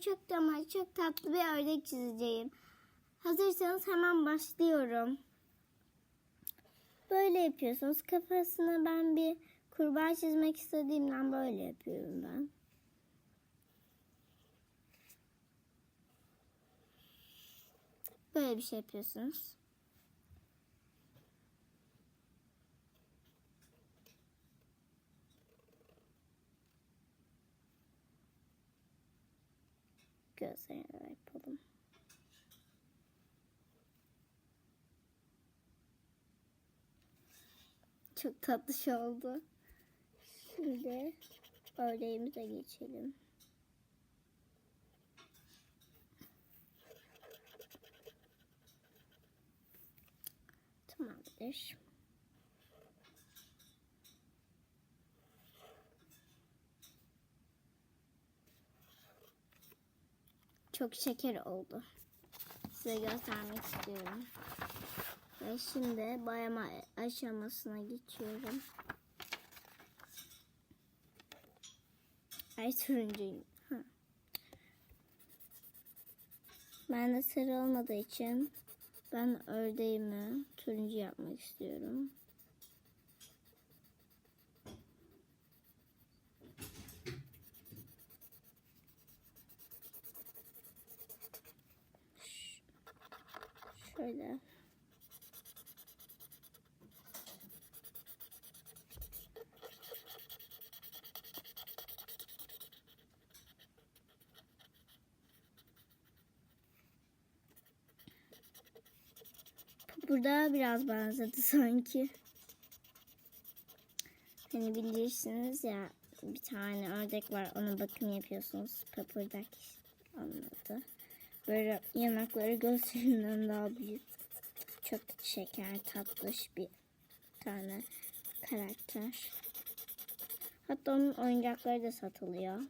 Çok ama çok tatlı bir ördek çizeceğim. Hazırsanız hemen başlıyorum. Böyle yapıyorsunuz. Kafasına ben bir kurbağa çizmek istediğimden böyle yapıyorum ben. Böyle bir şey yapıyorsunuz. Gözlerine yapalım. Çok tatlış oldu. Şimdi ördeğimize geçelim. Tamamdır. Çok şeker oldu. Size göstermek istiyorum. Ve şimdi boyama aşamasına geçiyorum. Ay turuncuyum. Ha. Ben de sarı olmadığı için ben ördeğimi turuncu yapmak istiyorum. Şöyle. Burada biraz benzedi sanki. Hani bilirsiniz ya bir tane ördek var ona bakım yapıyorsunuz. Papırdak anladı. Böyle yanakları gözlerinden daha büyük. Çok şeker tatlış bir tane karakter. Hatta onun oyuncakları da satılıyor.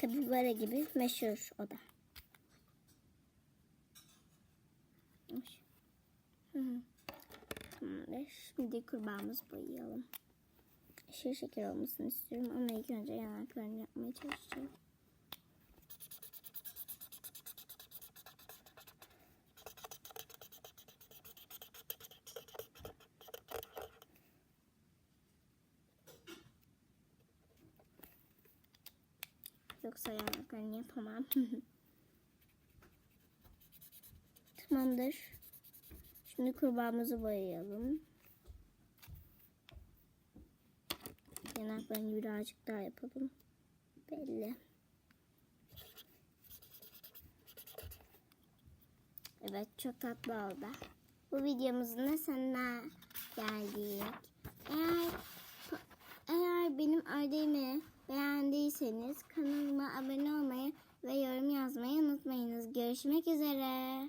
Kapibara gibi meşhur o da. Tamamdır. Şimdi kurbağamızı boyayalım. Aşırı şeker olmasını istiyorum ama ilk önce yanaklarını yapmaya çalışacağım. Yoksa yanaklarını yapamam. Tamamdır. Şimdi kurbağamızı boyayalım. Yanaklarını birazcık daha yapalım. Belli. Evet çok tatlı oldu. Bu videomuzun da sonuna geldik. Eğer eğer benim ördeğimi beğendiyseniz kanalıma abone olmayı ve yorum yazmayı unutmayınız. Görüşmek üzere.